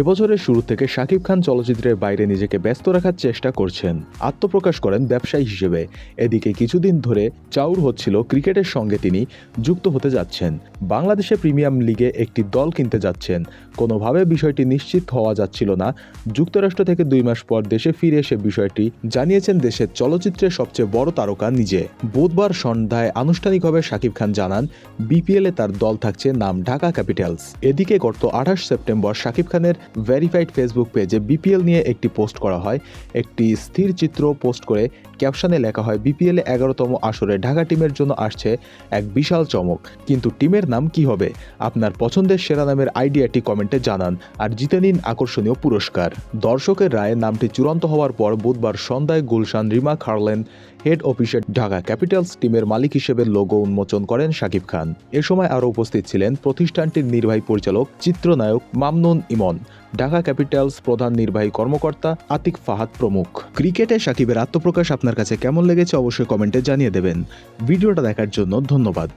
এবছরের শুরু থেকে শাকিব খান চলচ্চিত্রের বাইরে নিজেকে ব্যস্ত রাখার চেষ্টা করছেন। আত্মপ্রকাশ করেন ব্যবসায়ী হিসেবে। এদিকে কিছুদিন ধরে চাউর হচ্ছিল ক্রিকেটের সঙ্গে তিনি যুক্ত হতে যাচ্ছেন। বাংলাদেশে প্রিমিয়াম লিগে একটি দল কিনতে যাচ্ছেন। কোনোভাবে বিষয়টি নিশ্চিত হওয়া যাচ্ছিল না। যুক্তরাষ্ট্র থেকে দুই মাস পর দেশে ফিরে এসে বিষয়টি জানিয়েছেন দেশের চলচ্চিত্রের সবচেয়ে বড় তারকা নিজে। বুধবার সন্ধ্যায় আনুষ্ঠানিকভাবে শাকিব খান জানান, বিপিএলে তার দল থাকছে নাম ঢাকা ক্যাপিটালস। এদিকে গত আঠাশ সেপ্টেম্বর শাকিব খানের ভেরিফাইড ফেসবুক পেজে বিপিএল নিয়ে একটি পোস্ট করা হয়। একটি স্থির চিত্র পোস্ট করে ক্যাপশনে লেখা হয় বিপিএল এগারোতম আসরে ঢাকা টিমের জন্য আসছে এক বিশাল চমক। কিন্তু টিমের নাম কি হবে? আপনার পছন্দের সেরা নামের আইডিয়াটি কমেন্টে জানান আর জিতে নিন আকর্ষণীয় পুরস্কার। দর্শকের রায়ে নামটি চূড়ান্ত হওয়ার পর বুধবার সন্ধ্যায় গুলশান রিমা খার্লেন হেড অফিসে ঢাকা ক্যাপিটালস টিমের মালিক হিসেবে লোগো উন্মোচন করেন শাকিব খান। এ সময় আরও উপস্থিত ছিলেন প্রতিষ্ঠানটির নির্বাহী পরিচালক, চিত্রনায়ক মামনুন ইমন, ঢাকা ক্যাপিটালস প্রধান নির্বাহী কর্মকর্তা আতিক ফাহাদ প্রমুখ। ক্রিকেটে সাকিবের আত্মপ্রকাশ আপনার কাছে কেমন লেগেছে অবশ্যই কমেন্টে জানিয়ে দেবেন। ভিডিওটা দেখার জন্য ধন্যবাদ।